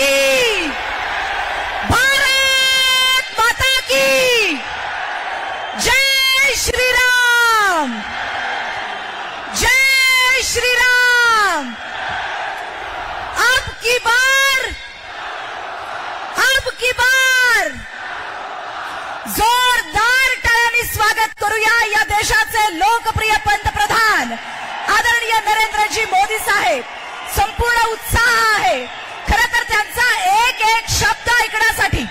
की। भारत माता की। जय श्रीराम। जय श्रीराम। अब की बार। अब की बार। जोरदार टाळ्यांनी स्वागत करूया या देशाचे लोकप्रिय पंतप्रधान आदरणीय नरेंद्रजी मोदी साहेब. संपूर्ण उत्साह आहे. खर तर त्यांचा एक एक शब्द ऐकण्यासाठी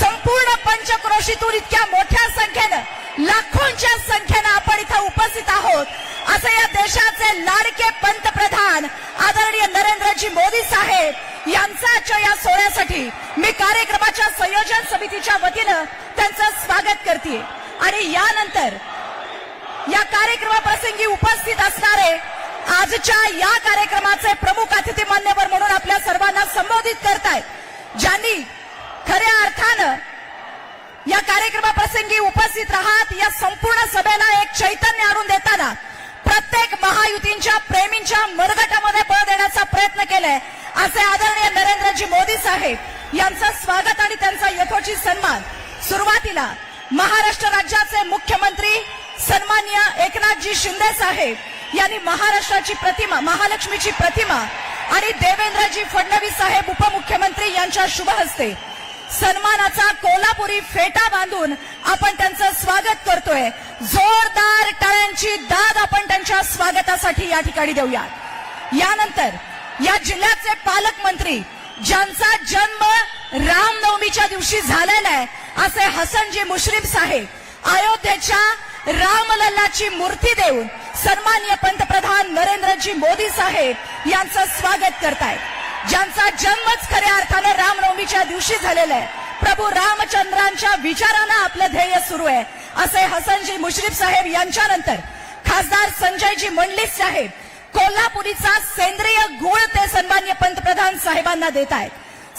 संपूर्ण पंचक्रोशीतून इतक्या मोठ्या संख्येनं लाखोंच्या संख्येनं आपण इथं उपस्थित आहोत. असं या देशाचे लाडके पंतप्रधान आदरणीय नरेंद्रजी मोदी साहेब यांचा आजच्या या सोहळ्यासाठी मी कार्यक्रमाच्या संयोजन समितीच्या वतीनं त्यांचं स्वागत करते आणि यानंतर या कार्यक्रमाप्रसंगी उपस्थित असणारे आजच्या या कार्यक्रमाचे प्रमुख अतिथी मान्यवर म्हणून प्रसारित करतायत ज्यांनी खऱ्या अर्थानं या कार्यक्रमाप्रसंगी उपस्थित राहत या संपूर्ण सभेला एक चैतन्य आणून देताना प्रत्येक महायुतींच्या प्रेमींच्या मरगटामध्ये बळ देण्याचा प्रयत्न केलाय. असे आदरणीय नरेंद्रजी मोदी साहेब यांचं स्वागत आणि त्यांचा यथोचित सन्मान. सुरुवातीला महाराष्ट्र राज्याचे मुख्यमंत्री सन्मान्य एकनाथजी शिंदे साहेब यांनी महाराष्ट्राची प्रतिमा महालक्ष्मीची प्रतिमा आणि देवेंद्रजी फडणवीस साहेब उपमुख्यमंत्री यांच्या शुभ हस्ते सन्मानाचा कोल्हापुरी फेटा बांधून आपण त्यांचं स्वागत करतोय. जोरदार टाळ्यांची दाद आपण त्यांच्या स्वागतासाठी या ठिकाणी देऊया यानंतर या जिल्ह्याचे पालकमंत्री ज्यांचा जन्म रामनवमीच्या दिवशी झालेला आहे असे हसनजी मुश्रीफ साहेब अयोध्येच्या रामलल्लाची मूर्ती देऊन सन्मान्य पंतप्रधान नरेंद्रजी मोदी साहेब यांचं स्वागत करतायत. ज्यांचा जन्मच खऱ्या अर्थानं रामनवमीच्या दिवशी झालेला आहे. प्रभू रामचंद्रांच्या विचारानं आपलं ध्येय सुरू आहे. असे हसनजी मुश्रीफ साहेब यांच्यानंतर खासदार संजयजी मंडलिक साहेब कोल्हापुरीचा सेंद्रिय गुळ ते सन्मान्य पंतप्रधान साहेबांना देत आहेत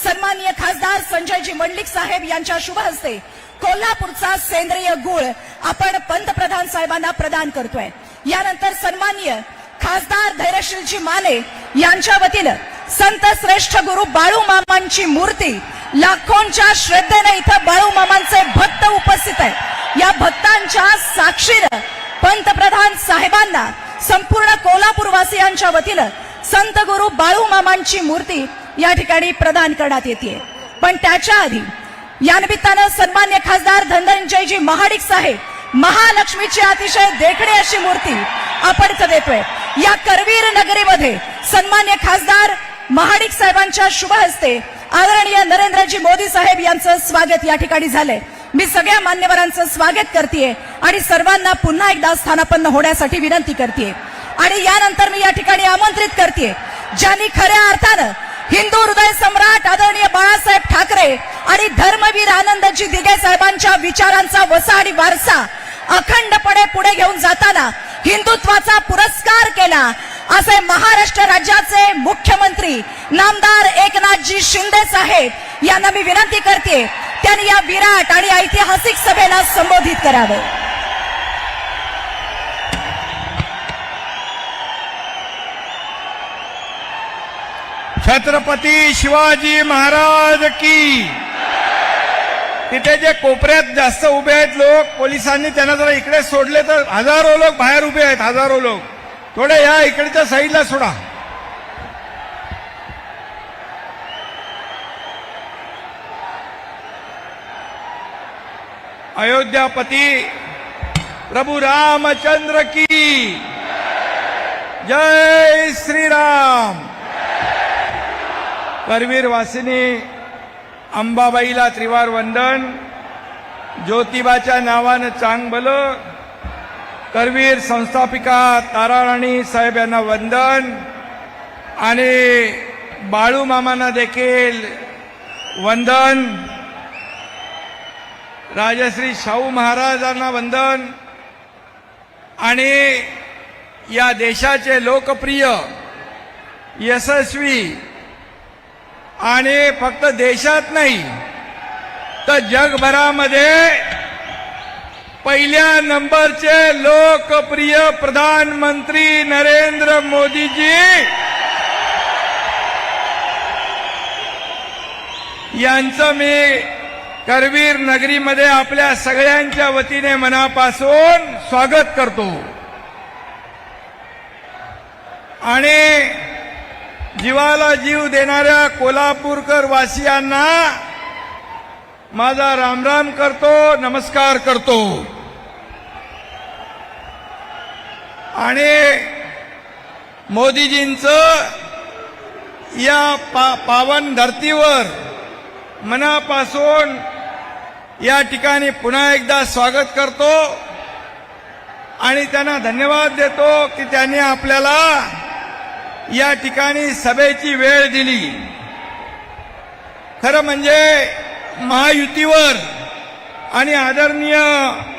सन्मान्य खासदार संजयजी मंडलिक साहेब यांच्या शुभ हस्ते कोल्हापूरचा सेंद्रिय गुळ आपण पंतप्रधान साहेबांना प्रदान करतोय. यानंतर सन्माननीय खासदार धैर्यशीलजी माने यांच्या वतीनं संत श्रेष्ठ गुरु बाळू मामांची मूर्ती लाखोंच्या श्रद्धेने इथं बाळू मामांचे भक्त उपस्थित आहेत. या भक्तांच्या साक्षीनं पंतप्रधान साहेबांना संपूर्ण कोल्हापूरवासियांच्या वतीनं संत गुरु बाळू मामांची मूर्ती या ठिकाणी प्रदान करण्यात येते. पण त्याच्या आधी या निमित्तानं सन्मान्य खासदार धनंजयजी महाडिक साहेब महालक्ष्मीची अतिशय देखणी अशी मूर्ती आपण इथं देतोय. या करवीर नगरीमध्ये सन्मान्य खासदार महाडिक साहेबांच्या शुभ हस्ते आदरणीय नरेंद्रजी मोदी साहेब यांचं स्वागत या ठिकाणी झालंय. मी सगळ्या मान्यवरांचं स्वागत करते आणि सर्वांना पुन्हा एकदा स्थानापन्न होण्यासाठी विनंती करते आणि यानंतर मी या ठिकाणी आमंत्रित करते ज्यांनी खऱ्या अर्थानं हिंदू हृदय सम्राट आदरणीय बाळासाहेब ठाकरे आणि धर्मवीर आनंदजी दिगे साहेबांच्या विचारांचा वसा आणि वारसा अखंडपणे पुढे घेऊन जाताना हिंदुत्वाचा पुरस्कार केला. असे महाराष्ट्र राज्याचे मुख्यमंत्री नामदार एकनाथजी शिंदे साहेब यांना मी विनंती करते त्यांनी या विराट आणि ऐतिहासिक सभेला संबोधित करावं. छत्रपती शिवाजी महाराज की तिथे जे कोपऱ्यात जास्त उभे आहेत लोक पोलिसांनी त्यांना जरा इकडे सोडले तर हजारो लोक बाहेर उभे आहेत हजारो लोक. थोडे या इकडच्या साईडला सोडा. अयोध्यापती प्रभू रामचंद्र की जय श्रीराम. करवीर वासिनी अंबाबाईला त्रिवार वंदन. ज्योतिबाच्या नावानं चांगबल करवीर संस्थापिका ताराराणी साहेब यांना वंदन. आणि बाळू मामांना देखील वंदन. राजश्री शाहू महाराजांना वंदन. आणि या देशाचे लोकप्रिय यशस्वी आणि फक्त देशात नाही तर जगभरामध्ये पहिल्या नंबरचे लोकप्रिय प्रधानमंत्री नरेंद्र मोदीजी यांचं मी करवीर नगरीमध्ये आपल्या सगळ्यांच्या वतीने मनापासून स्वागत करतो. आणि जीवाला जीव देणाऱ्या कोल्हापूरकर वासियांना माझा रामराम करतो नमस्कार करतो. आणि मोदीजींचं या पा पावन धर्तीवर मनापासून या ठिकाणी पुन्हा एकदा स्वागत करतो. आणि त्यांना धन्यवाद देतो की त्यांनी आपल्याला या ठिकाणी सभेची वेळ दिली. खरं म्हणजे महायुतीवर आणि आदरणीय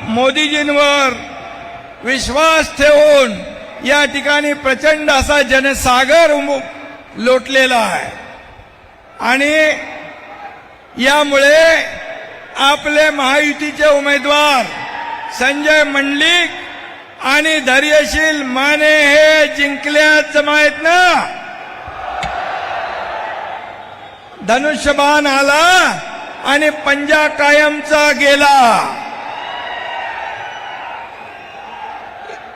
मोदीजींवर विश्वास ठेवून या ठिकाणी प्रचंड असा जनसागर उम- लोटलेला आहे. आणि यामुळे आपले महायुतीचे उमेदवार संजय मंडलिक आणि धैर्यशील माने हे जिंकल्याच जमायत ना? धनुष्यबाण आला आणि पंजा कायमचा गेला.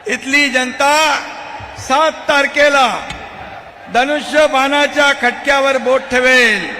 इथली जनता सात तारखेला धनुष्यबाणाच्या खटक्यावर बोट ठेवेल.